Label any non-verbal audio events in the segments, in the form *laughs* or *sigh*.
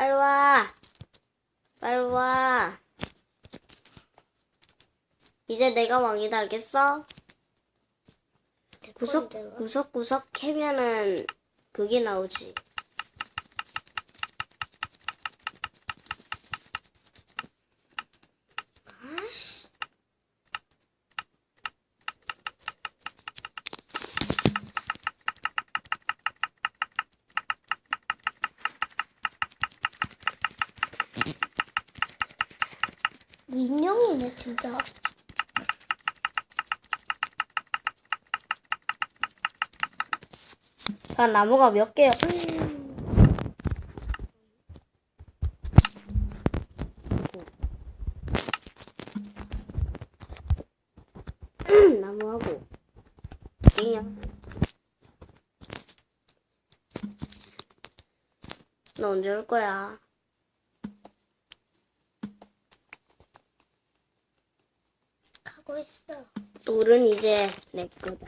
빨리 와. 빨리 와. 이제 내가 왕이다, 알겠어? 구석, 됐건데요. 구석 구석 캐면은 그게 나오지. 인형이네 진짜. 자, 나무가 몇 개요? 나무하고 인형. 너 언제 올 거야? 가고 있어. 돌은 이제 내 거다.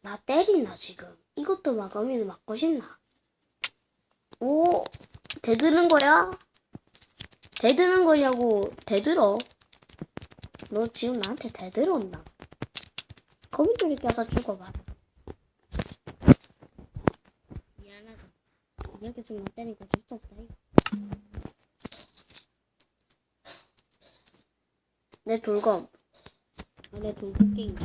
나 때리나 지금? 이것도 마검이는 맞고 싶나? 오, 대드는 거야? 대드는 거냐고 대들어? 너 지금 나한테 대들어온다. 거미줄이 껴서 죽어봐. 미안하다. 이렇게 좀 맞다니까 줄수 없다. 이거. 내 돌검. 아, 내 돌검 게임.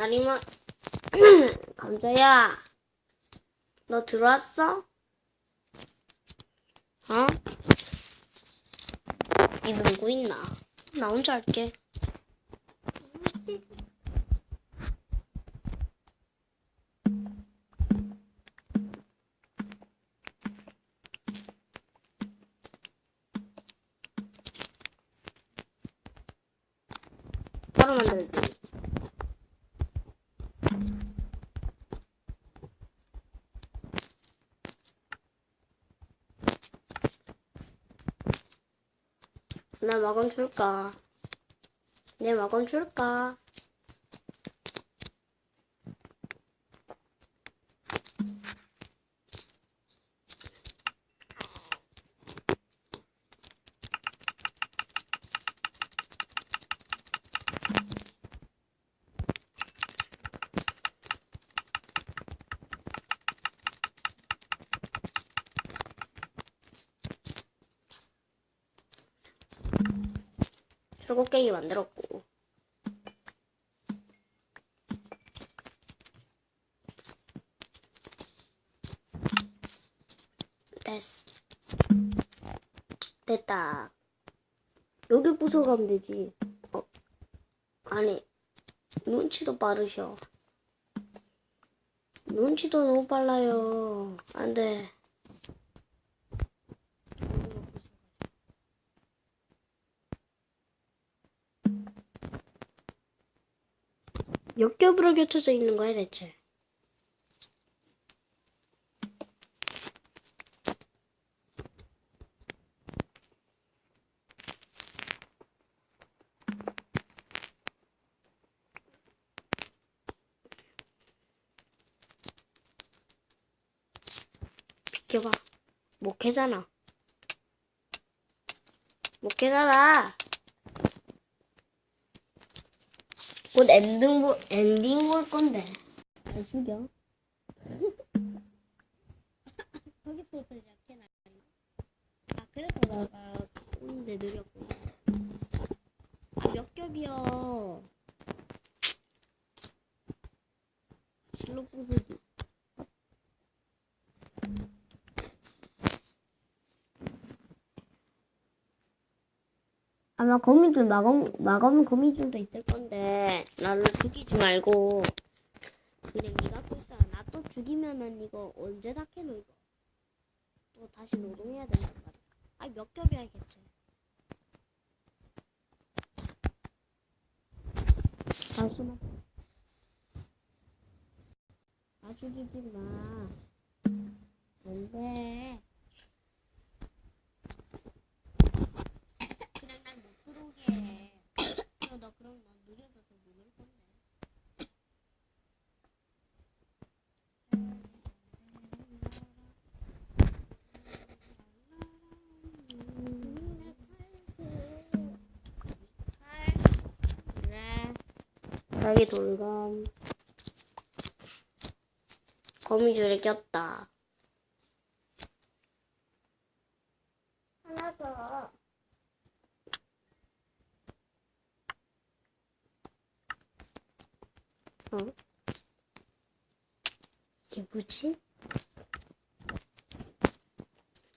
아니면 *clears throat* 감자야 너 들어왔어? 어? 이 누구 있나? 나 혼자 할게 바로 만들지 나 마검 줄까? 내 마검 줄까? 철곡갱이 만들었고. 됐어. 됐다. 여기 부숴가면 되지. 어. 아니 눈치도 빠르셔. 눈치도 너무 빨라요. 안돼 몇 겹으로 겹쳐져 있는 거야 대체? 비켜봐. 못 캐잖아. 못 캐잖아. 곧 엔딩 볼, 엔딩 볼 건데. 안 죽여. 거기서부터 시작해, 나. 아, 그래서 내가 오는데 느렸구나. 아, 몇 겹이요. 실로 부수기. 아마 거미줄 마검 마검 거미줄도 있을 건데 나를 죽이지 말고 그냥 네가 있어. 나또 죽이면은 이거 언제 다 캐노 이거. 또 다시 노동해야 된단 말이야. 아, 몇 겹이야 겠지. 가수만. 아주 주지 마. 안 돼. 그냥 날 못 들어오게 너 그럼 너 여기 돌검. 거미줄에 꼈다. 하나 더. 어? 이게 뭐지?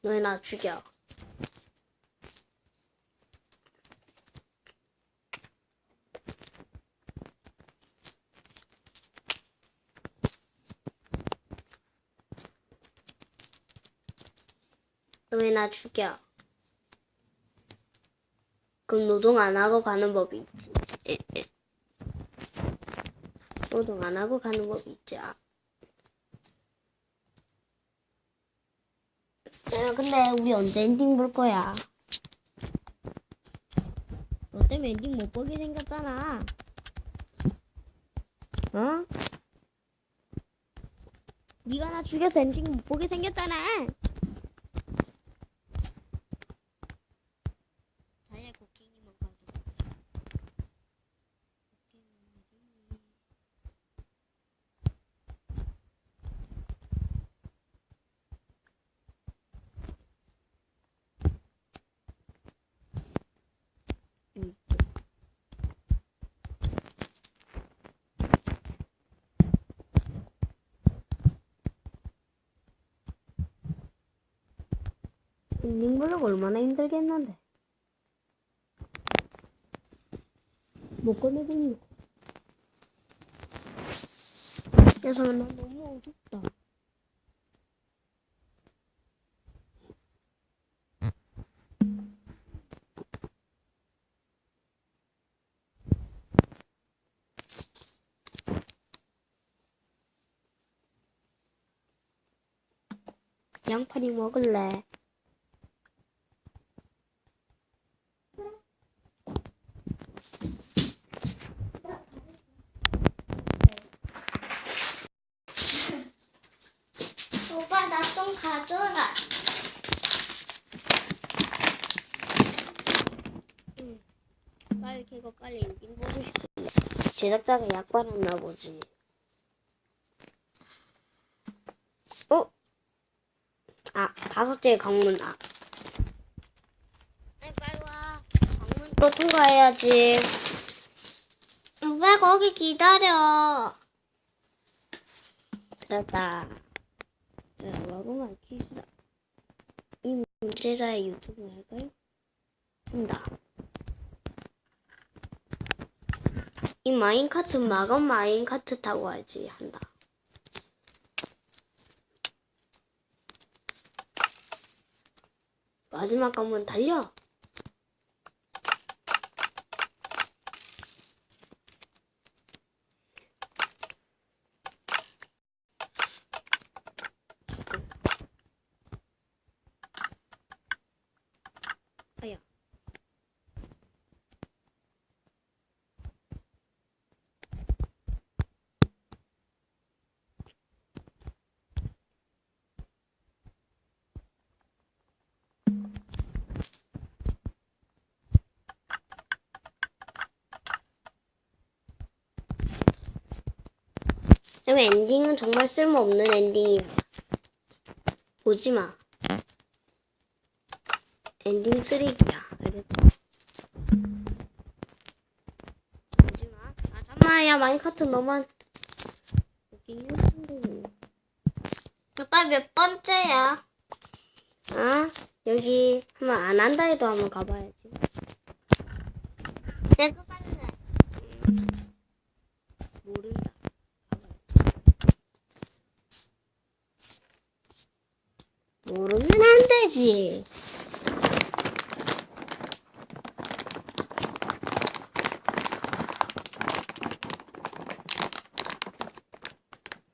너희 나 죽여. 너희 나 죽여. 그럼 노동 안 하고 가는 법이 있지. 노동 안 하고 가는 법이 있죠. 야, 근데 우리 언제 엔딩 볼 거야? 너 때문에 엔딩 못 보게 생겼잖아. 어? 네가 나 죽여서 엔딩 못 보게 생겼잖아. 자야 곡괭이만 가져. 곡괭이. 음. 엔딩 블록 얼마나 힘들겠는데. 못 꺼내겠니? 그래서 나 너무 어둡다. 양파리 먹을래? 오빠 나 좀 가져라. 빨리 걔가 빨리 엔딩 보고 싶은데 제작자가 약 받았나 보지. 어? 아 다섯째 강문 아. 아니 빨리 와. 강문 또 통과해야지. 오빠 거기 기다려. 됐다. 자, 와그만 키스다. 이 문제자의 유튜브 할까요? 한다. 이 마인카트 마건 마인카트 타고 와야지 한다. 마지막 관문 달려. 아야. 그럼 엔딩은 정말 쓸모없는 엔딩이야. 보지 마. 엔딩 쓰레기야. 보지 마. 아, 잠깐만. 야, 마인카트 너만. 여기. 오빠 몇 번째야? 아, 여기 한번 안 한다 해도 한번 가봐야지. 내가 빨래. 모른다. 가봐야지. 모르면 안 죽여야지.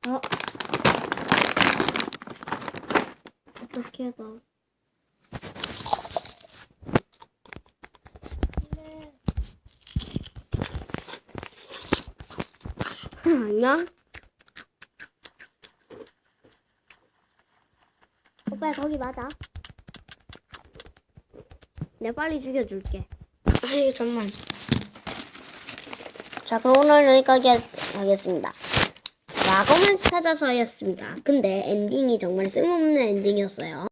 어? 어떻게 가? *laughs* 안녕? 오빠 거기 맞아. 내가 빨리 죽여줄게. 아니 잠만. 자, 그럼 오늘 여기까지 하겠- 하겠습니다. 마검을 찾아서였습니다. 근데 엔딩이 정말 쓸모없는 엔딩이었어요.